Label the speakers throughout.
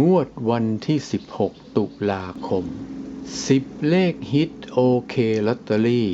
Speaker 1: งวดวันที่ 16 ตุลาคม 10 เลขฮิตโอเคลอตเตอรี่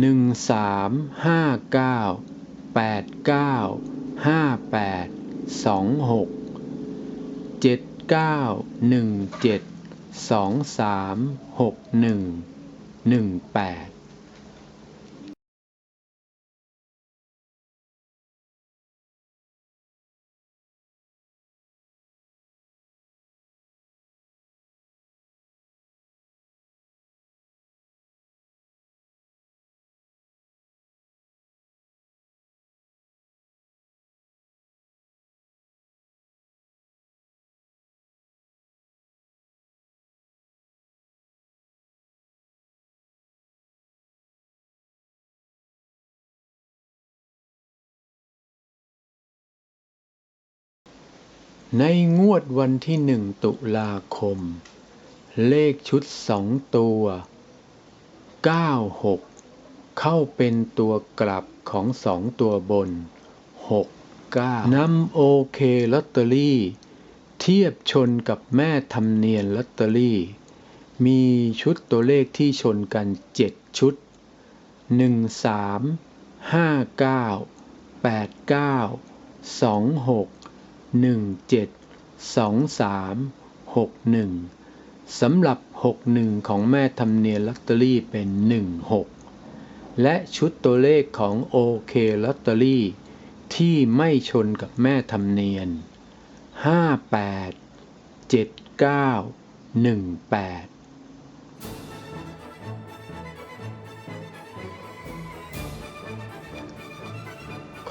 Speaker 1: 1 3 5 9 8 9 5 8 2 6 7 9 1 7 2 3 6 1 1 8 ในงวดวันที่หนึ่งตุลาคม เลขชุดสองตัว 96 เข้าเป็นตัวกลับของสองตัวบน 69นำโอเคลอตเตอรี่ เทียบชนกับแม่ทำเนียนลอตเตอรี่ มีชุดตัวเลขที่ชนกัน 7 ชุด 1 3 5 9 89 26 1 7 2 3 6 1 สำหรับ 61 ของแม่ทำเนียนลอตเตอรี่เป็น 1 6 และชุดตัวเลขของโอเคลอตเตอรี่ ที่ไม่ชนกับแม่ทำเนียน 58 79 18